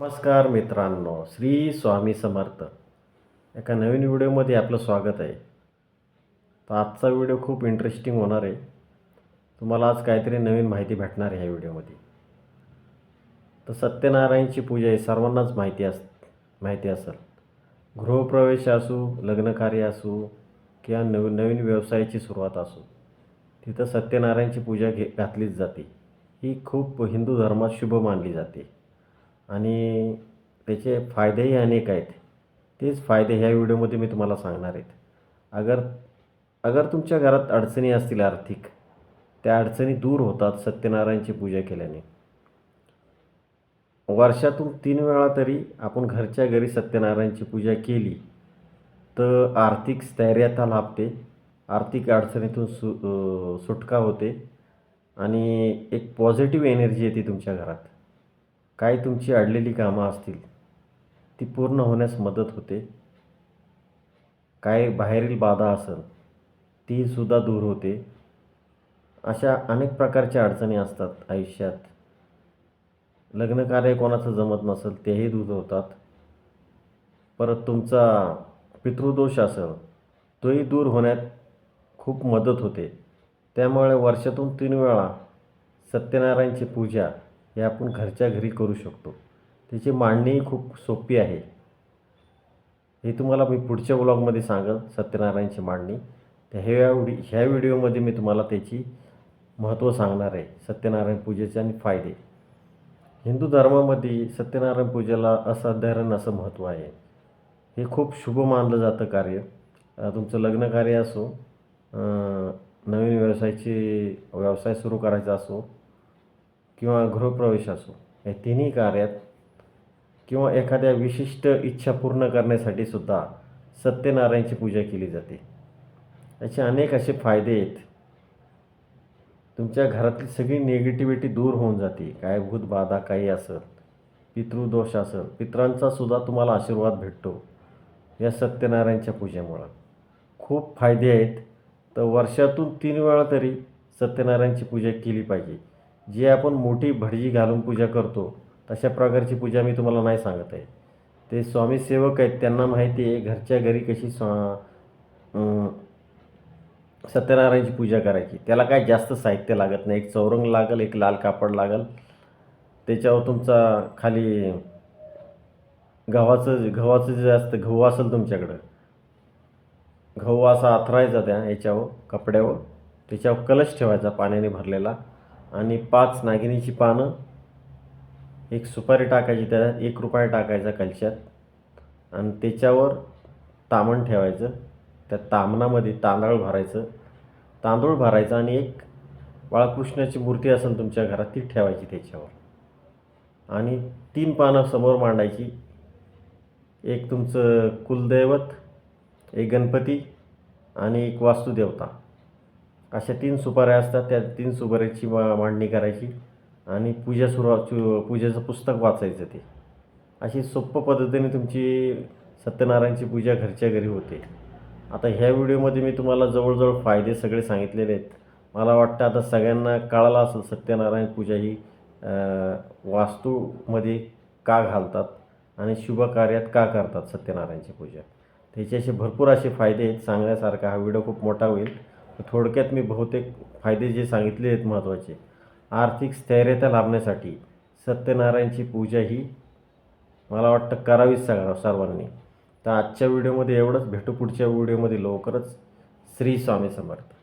नमस्कार मित्रांनो श्री स्वामी समर्थ. एका नवीन व्हिडिओमध्ये आपलं स्वागत आहे. तर आजचा व्हिडिओ खूप इंटरेस्टिंग होणार आहे. तुम्हाला आज काहीतरी नवीन माहिती भेटणार आहे ह्या व्हिडिओमध्ये. तर सत्यनारायणची पूजा ही सर्वांनाच माहिती अस माहिती असेल. गृहप्रवेश असू लग्नकार्य असू किंवा नवीन नवीन व्यवसायाची सुरुवात असू तिथं सत्यनारायणची पूजा घे घातलीच जाते. ही खूप हिंदू धर्मात शुभ मानली जाते. आणि त्याचे फायदेही अनेक आहेत. तेच फायदे ह्या व्हिडिओमध्ये मी तुम्हाला सांगणार आहेत. अगर अगर तुमच्या घरात अडचणी असतील आर्थिक त्या अडचणी दूर होतात सत्यनारायणची पूजा केल्याने. वर्षातून तीन वेळा तरी आपण घरच्या घरी सत्यनारायणची पूजा केली तर आर्थिक स्थैर्यता लाभते आर्थिक अडचणीतून सु सुटका होते आणि एक पॉझिटिव्ह एनर्जी येते तुमच्या घरात. काही तुमची अडलेली कामं असतील ती पूर्ण होण्यास मदत होते. काय बाहेरील बाधा असेल तीसुद्धा दूर होते. अशा अनेक प्रकारच्या अडचणी असतात आयुष्यात. लग्नकार्य कोणाचं जमत नसेल तेही दूर होतात. परत तुमचा पितृदोष असेल तोही दूर होण्यात खूप मदत होते. त्यामुळे वर्षातून तीन वेळा सत्यनारायणची पूजा हे आपण घरच्या घरी करू शकतो. त्याची मांडणीही खूप सोपी आहे. हे तुम्हाला मी पुढच्या ब्लॉगमध्ये सांगेल सत्यनारायणची मांडणी. तर ह्या व्हिडि ह्या व्हिडिओमध्ये मी तुम्हाला त्याची महत्त्व सांगणार आहे सत्यनारायण पूजेचे आणि फायदे. हिंदू धर्मामध्ये सत्यनारायण पूजेला असाधारण असं महत्त्व आहे. हे खूप शुभ मानलं जातं कार्य. तुमचं लग्न कार्य असो नवीन व्यवसायाची व्यवसाय सुरू करायचा असो किंवा गृहप्रवेश असो या तिन्ही कार्यात किंवा एखाद्या विशिष्ट इच्छा पूर्ण करण्यासाठी सुद्धा सत्यनारायणची पूजा केली जाते. याचे अनेक असे फायदे आहेत. तुमच्या घरातली सगळी निगेटिव्हिटी दूर होऊन जाते. काय भूत बाधा काही असेल पितृदोष असेल पित्रांचा सुद्धा तुम्हाला आशीर्वाद भेटतो या सत्यनारायणच्या पूजेमुळं. खूप फायदे आहेत. तर वर्षातून तीन वेळा तरी सत्यनारायणची पूजा केली पाहिजे. जी आपण मोठी भटजी घालून पूजा करतो तशा प्रकारची पूजा मी तुम्हाला नाही सांगत आहे. ते स्वामी सेवक आहेत त्यांना माहिती आहे घरच्या घरी कशी स्वा सत्यनारायणची पूजा करायची. त्याला काय जास्त साहित्य लागत नाही. एक चौरंग लागेल एक लाल कापड लागेल. त्याच्यावर तुमचा खाली गव्हाचं गव्हाचं जे असतं गहू असेल तुमच्याकडं. गहू असा आथरायचा त्या याच्यावर कपड्यावर. त्याच्यावर कलश ठेवायचा पाण्याने भरलेला. आणि पाच नागिनीची पानं एक सुपारी टाकायची त्याच्यात एक रुपया टाकायचा कलशात. आणि त्याच्यावर तामण ठेवायचं. त्या तामणामध्ये तांदूळ भरायचं. तांदूळ भरायचं आणि एक बाळकृष्णाची मूर्ती असेल तुमच्या घरात ती ठेवायची त्याच्यावर. आणि तीन पानं समोर मांडायची. एक तुमचं कुलदैवत एक गणपती आणि एक वास्तुदेवता. अशा तीन सुपाऱ्या असतात त्या तीन सुपाऱ्याची मा मांडणी करायची आणि पूजा सुरुवात पूजेचं पुस्तक वाचायचं ते. अशी सोप्प पद्धतीने तुमची सत्यनारायणची पूजा घरच्या घरी होते. आता ह्या व्हिडिओमध्ये मी तुम्हाला जवळजवळ फायदे सगळे सांगितलेले आहेत. मला वाटतं आता सगळ्यांना कळालं असेल सत्यनारायण पूजा ही वास्तूमध्ये का घालतात आणि शुभ कार्यात का करतात सत्यनारायणची पूजा. त्याचे असे भरपूर असे फायदे आहेत. सांगण्यासारखा हा व्हिडिओ खूप मोठा होईल. थोडक्यात मी बहुतेक फायदे जे सांगितले आहेत महत्त्वाचे. आर्थिक स्थैर्यता लाभण्यासाठी सत्यनारायणची पूजा ही मला वाटतं करावीच सगळ्या सर्वांनी. तर आजच्या व्हिडिओमध्ये एवढंच. भेटू पुढच्या व्हिडिओमध्ये लवकरच. श्री स्वामी समर्थ.